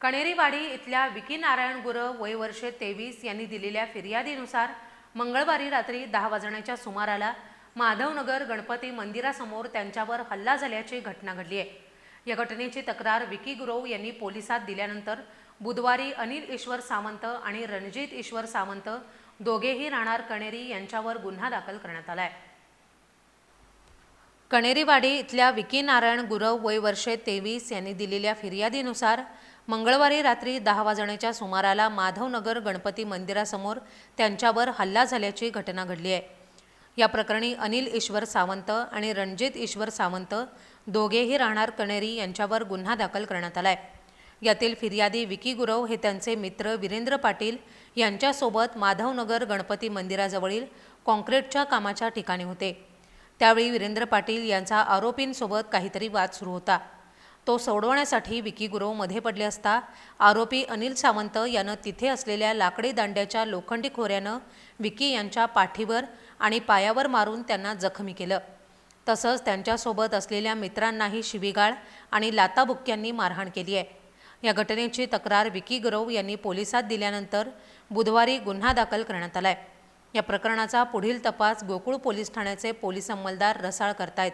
कणेरीवाडी इथल्या विकी नारायण गुरव वय वर्षे तेवीस यांनी दिलेल्या फिर्यादीनुसार मंगळवारी रात्री दहा वाजण्याच्या सुमाराला माधवनगर गणपती मंदिरासमोर त्यांच्यावर हल्ला झाल्याची घटना घडली आहे. या घटनेची तक्रार विकी गुरव यांनी पोलिसात दिल्यानंतर बुधवारी अनिल ईश्वर सावंत आणि रणजित ईश्वर सावंत दोघेही राहणार कणेरी यांच्यावर गुन्हा दाखल करण्यात आला आहे. कणेरीवाडी इथल्या विकी नारायण गुरव वय वर्षे तेवीस यांनी दिलेल्या फिर्यादीनुसार मंगळवारी रात्री दहा वाजण्याच्या सुमाराला माधवनगर गणपती मंदिरासमोर त्यांच्यावर हल्ला झाल्याची घटना घडली आहे. या प्रकरणी अनिल ईश्वर सावंत आणि रणजित ईश्वर सावंत दोघेही राहणार कणेरी यांच्यावर गुन्हा दाखल करण्यात आला आहे यातील फिर्यादी विकी गुरव हे त्यांचे मित्र वीरेंद्र पाटील यांच्यासोबत माधवनगर गणपती मंदिराजवळील कॉन्क्रीटच्या कामाच्या ठिकाणी होते. त्यावेळी वीरेंद्र पाटील यांचा आरोपींसोबत काहीतरी वाद सुरू होता. तो सोडवण्यासाठी विकी गुरवमध्ये पडले असता आरोपी अनिल सावंत यानं तिथे असलेल्या लाकडी दांड्याच्या लोखंडी खोऱ्यानं विकी यांच्या पाठीवर आणि पायावर मारून त्यांना जखमी केलं. तसंच त्यांच्यासोबत असलेल्या मित्रांनाही शिवीगाळ आणि लाताबुक्क्यांनी मारहाण केली आहे. या घटनेची तक्रार विकी गुरव यांनी पोलिसात दिल्यानंतर बुधवारी गुन्हा दाखल करण्यात आलाय. या प्रकरणाचा पुढील तपास गोकुळ पोलीस ठाण्याचे पोलीस अंमलदार रसाळ करतायत.